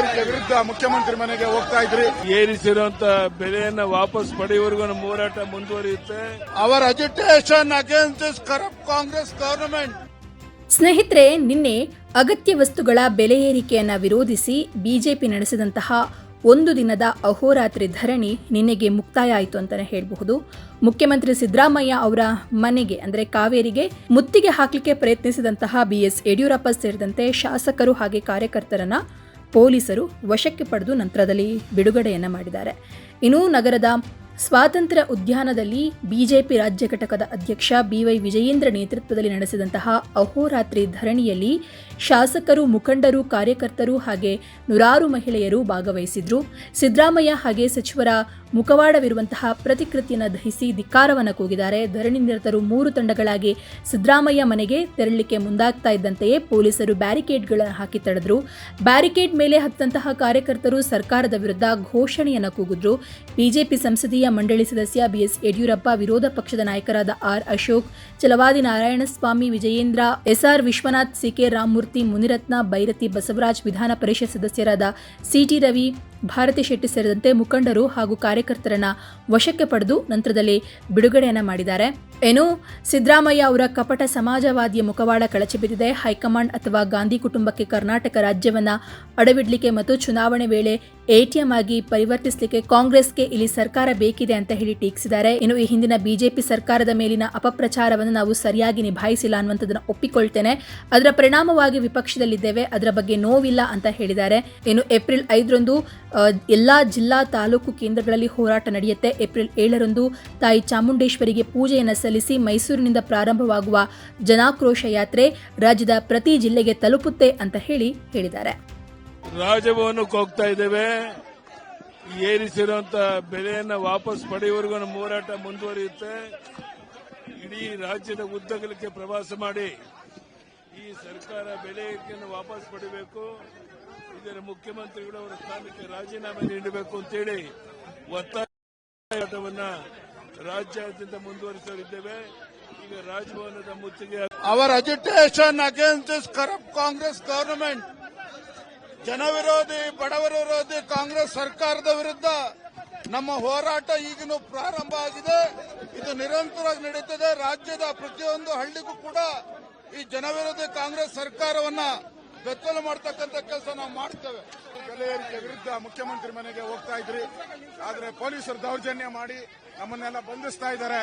ಏರಿಕೆ ವಿರುದ್ಧ ಮುಖ್ಯಮಂತ್ರಿ ಮನೆಗೆ ಹೋಗ್ತಾ ಇದ್ರಿ. ಏರಿಸಿರುವಂತ ಬೆಲೆಯನ್ನ ವಾಪಸ್ ಪಡೆಯುವವರೆಗೂ ನಮ್ಮ ಹೋರಾಟ ಮುಂದುವರಿಯುತ್ತೆ. Our agitation against this corrupt Congress government ಸ್ನೇಹಿತರೆ ನಿನ್ನೆ ಅಗತ್ಯ ವಸ್ತುಗಳ ಬೆಲೆ ಏರಿಕೆಯನ್ನು ವಿರೋಧಿಸಿ ಬಿಜೆಪಿ ನಡೆಸಿದಂತಹ ಒಂದು ದಿನದ ಅಹೋರಾತ್ರಿ ಧರಣಿ ನಿನ್ನೆಗೆ ಮುಕ್ತಾಯ ಆಯಿತು ಅಂತಲೇ ಹೇಳಬಹುದು. ಮುಖ್ಯಮಂತ್ರಿ ಸಿದ್ದರಾಮಯ್ಯ ಅವರ ಮನೆಗೆ ಅಂದರೆ ಕಾವೇರಿಗೆ ಮುತ್ತಿಗೆ ಹಾಕಲಿಕ್ಕೆ ಪ್ರಯತ್ನಿಸಿದಂತಹ ಬಿಎಸ್ ಯಡಿಯೂರಪ್ಪ ಸೇರಿದಂತೆ ಶಾಸಕರು ಹಾಗೆ ಕಾರ್ಯಕರ್ತರನ್ನ ಪೊಲೀಸರು ವಶಕ್ಕೆ ಪಡೆದು ನಂತರದಲ್ಲಿ ಬಿಡುಗಡೆಯನ್ನ ಮಾಡಿದ್ದಾರೆ. ಇನ್ನು ನಗರದ ಸ್ವಾತಂತ್ರ್ಯ ಉದ್ಯಾನದಲ್ಲಿ ಬಿಜೆಪಿ ರಾಜ್ಯ ಘಟಕದ ಅಧ್ಯಕ್ಷ ಬಿವೈ ವಿಜಯೇಂದ್ರ ನೇತೃತ್ವದಲ್ಲಿ ನಡೆಸಿದಂತಹ ಅಹೋರಾತ್ರಿ ಧರಣಿಯಲ್ಲಿ ಶಾಸಕರು, ಮುಖಂಡರು, ಕಾರ್ಯಕರ್ತರು ಹಾಗೆ ನೂರಾರು ಮಹಿಳೆಯರು ಭಾಗವಹಿಸಿದ್ರು. ಸಿದ್ದರಾಮಯ್ಯ ಹಾಗೆ ಸಚಿವರ ಮುಖವಾಡವಿರುವಂತಹ ಪ್ರತಿಕೃತಿಯನ್ನು ದಹಿಸಿ ಧಿಕ್ಕಾರವನ್ನು ಕೂಗಿದ್ದಾರೆ. ಧರಣಿ ನಿರತರು ಮೂರು ತಂಡಗಳಾಗಿ ಸಿದ್ದರಾಮಯ್ಯ ಮನೆಗೆ ತೆರಳಲಿಕ್ಕೆ ಮುಂದಾಗ್ತಾ ಇದ್ದಂತೆಯೇ ಪೊಲೀಸರು ಬ್ಯಾರಿಕೇಡ್ಗಳನ್ನು ಹಾಕಿ ತಡೆದ್ರು. ಬ್ಯಾರಿಕೇಡ್ ಮೇಲೆ ಹತ್ತಂತಹ ಕಾರ್ಯಕರ್ತರು ಸರ್ಕಾರದ ವಿರುದ್ಧ ಘೋಷಣೆಯನ್ನು ಕೂಗಿದ್ರು. ಬಿಜೆಪಿ ಸಂಸದೀಯ ಮಂಡಳಿ ಸದಸ್ಯ ಬಿಎಸ್ ಯಡಿಯೂರಪ್ಪ, ವಿರೋಧ ಪಕ್ಷದ ನಾಯಕರಾದ R Ashok, Chalavadi Narayanaswamy, Vijayendra, S R Vishwanath C K Ramamurthy Munirathna Byrathi Basavaraj Vidhana Parishat ಸದಸ್ಯರಾದ ಸಿಟಿ ರವಿ ಭಾರತಿ ಶೆಟ್ಟಿ ಸೇರಿದಂತೆ ಮುಖಂಡರು ಹಾಗೂ ಕಾರ್ಯಕರ್ತರನ್ನ ವಶಕ್ಕೆ ಪಡೆದು ನಂತರದಲ್ಲಿ ಬಿಡುಗಡೆಯನ್ನ ಮಾಡಿದ್ದಾರೆ. ಏನು? ಸಿದ್ದರಾಮಯ್ಯ ಅವರ ಕಪಟ ಸಮಾಜವಾದಿಯ ಮುಖವಾಡ ಕಳಚಿ ಹೈಕಮಾಂಡ್ ಅಥವಾ ಗಾಂಧಿ ಕುಟುಂಬಕ್ಕೆ ಕರ್ನಾಟಕ ರಾಜ್ಯವನ್ನ ಅಡವಿಡ್ಲಿಕ್ಕೆ ಮತ್ತು ಚುನಾವಣೆ ವೇಳೆ ಎಟಿಎಂ ಆಗಿ ಪರಿವರ್ತಿಸಲಿಕ್ಕೆ ಕಾಂಗ್ರೆಸ್ಗೆ ಇಲ್ಲಿ ಸರ್ಕಾರ ಬೇಕಿದೆ ಅಂತ ಹೇಳಿ ಟೀಕಿಸಿದ್ದಾರೆ. ಇನ್ನು ಈ ಹಿಂದಿನ ಬಿಜೆಪಿ ಸರ್ಕಾರದ ಮೇಲಿನ ಅಪಪ್ರಚಾರವನ್ನು ನಾವು ಸರಿಯಾಗಿ ನಿಭಾಯಿಸಿಲ್ಲ ಅನ್ನುವಂಥದ್ದನ್ನು ಒಪ್ಪಿಕೊಳ್ತೇನೆ. ಅದರ ಪರಿಣಾಮವಾಗಿ ವಿಪಕ್ಷದಲ್ಲಿದ್ದೇವೆ. ಅದರ ಬಗ್ಗೆ ನೋವಿಲ್ಲ ಅಂತ ಹೇಳಿದ್ದಾರೆ. ಇನ್ನು ಏಪ್ರಿಲ್ ಐದರಂದು ಎಲ್ಲಾ ಜಿಲ್ಲಾ ತಾಲೂಕು ಕೇಂದ್ರಗಳಲ್ಲಿ ಹೋರಾಟ ನಡೆಯುತ್ತೆ. ಏಪ್ರಿಲ್ ಏಳರಂದು ತಾಯಿ ಚಾಮುಂಡೇಶ್ವರಿಗೆ ಪೂಜೆಯನ್ನು ಸಲ್ಲಿಸಿ ಮೈಸೂರಿನಿಂದ ಪ್ರಾರಂಭವಾಗುವ ಜನಾಕ್ರೋಶ ಯಾತ್ರೆ ರಾಜ್ಯದ ಪ್ರತಿ ಜಿಲ್ಲೆಗೆ ತಲುಪುತ್ತೆ ಅಂತ ಹೇಳಿ ಹೇಳಿದ್ದಾರೆ. ರಾಜಭವನಕ್ಕೆ ಹೋಗ್ತಾ ಇದ್ದೇವೆ. ಏರಿಸಿರುವಂತಹ ಬೆಲೆಯನ್ನು ವಾಪಸ್ ಪಡೆಯುವವರೆಗೂ ನಮ್ಮ ಹೋರಾಟ ಮುಂದುವರಿಯುತ್ತೆ. ಇಡೀ ರಾಜ್ಯದ ಉದ್ದಗಲಕ್ಕೆ ಪ್ರವಾಸ ಮಾಡಿ. ಈ ಸರ್ಕಾರ ಬೆಲೆ ಏರಿಕೆಯನ್ನು ವಾಪಸ್ ಪಡಿಬೇಕು ಇದರ ಮುಖ್ಯಮಂತ್ರಿಗಳು ಅವರ ಸ್ಥಾನಕ್ಕೆ ರಾಜೀನಾಮೆ ನೀಡಬೇಕು ಅಂತೇಳಿ ಒತ್ತಾಯವನ್ನು ರಾಜ್ಯಾದ್ಯಂತ ಮುಂದುವರಿಸಲಿದ್ದೇವೆ. ಈಗ ರಾಜಭವನದ ಮುತ್ತಿಗೆ our agitation against this corrupt Congress government ಜನವಿರೋಧಿ, ಬಡವರ ವಿರೋಧಿ ಕಾಂಗ್ರೆಸ್ ಸರ್ಕಾರದ ವಿರುದ್ಧ ನಮ್ಮ ಹೋರಾಟ ಈಗಿನ ಪ್ರಾರಂಭ ಆಗಿದೆ. ಇದು ನಿರಂತರವಾಗಿ ನಡೀತದೆ. ರಾಜ್ಯದ ಪ್ರತಿಯೊಂದು ಹಳ್ಳಿಗೂ ಕೂಡ ಈ ಜನವಿರೋಧಿ ಕಾಂಗ್ರೆಸ್ ಸರ್ಕಾರವನ್ನ ಬೆತ್ತಲು ಮಾಡ್ತಕ್ಕಂಥ ಕೆಲಸ ನಾವು ಮಾಡ್ತೇವೆ. ಬೆಲೆ ಏರಿಕೆ ವಿರುದ್ಧ ಮುಖ್ಯಮಂತ್ರಿ ಮನೆಗೆ ಹೋಗ್ತಾ ಇದ್ರಿ. ಆದ್ರೆ ಪೊಲೀಸರು ದೌರ್ಜನ್ಯ ಮಾಡಿ ನಮ್ಮನ್ನೆಲ್ಲ ಬಂಧಿಸ್ತಾ ಇದ್ದಾರೆ.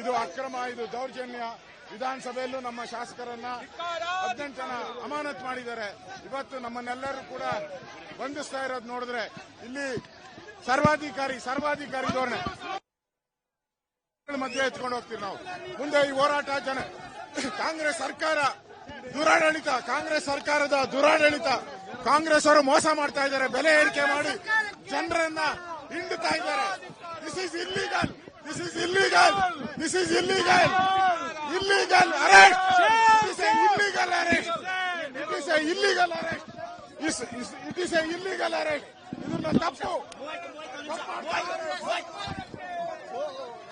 ಇದು ಅಕ್ರಮ, ಇದು ದೌರ್ಜನ್ಯ. ವಿಧಾನಸಭೆಯಲ್ಲೂ ನಮ್ಮ ಶಾಸಕರನ್ನ ಹದಿನೆಂಟು ಜನ ಅಮಾನತ್ ಮಾಡಿದ್ದಾರೆ. ಇವತ್ತು ನಮ್ಮನ್ನೆಲ್ಲರೂ ಕೂಡ ಬಂಧಿಸ್ತಾ ಇರೋದು ನೋಡಿದ್ರೆ ಇಲ್ಲಿ ಸರ್ವಾಧಿಕಾರಿ ಸರ್ವಾಧಿಕಾರಿ ಧೋರಣೆ. ಮಧ್ಯೆ ಎತ್ಕೊಂಡು ಹೋಗ್ತೀವಿ ನಾವು. ಮುಂದೆ ಈ ಹೋರಾಟ ಜನ ಕಾಂಗ್ರೆಸ್ ಸರ್ಕಾರ ದುರಾಡಳಿತ, ಕಾಂಗ್ರೆಸ್ ಸರ್ಕಾರದ ದುರಾಡಳಿತ. ಕಾಂಗ್ರೆಸ್ ಅವರು ಮೋಸ ಮಾಡ್ತಾ ಇದ್ದಾರೆ, ಬೆಲೆ ಏರಿಕೆ ಮಾಡಿ ಜನರನ್ನ ಹಿಂಡುತ್ತಾ ಇದ್ದಾರೆ. This is illegal this is illegal this is illegal illegal arrest illegal arrest it is a illegal arrest it is a illegal arrest ಇದನ್ನ ತಪ್ಪು.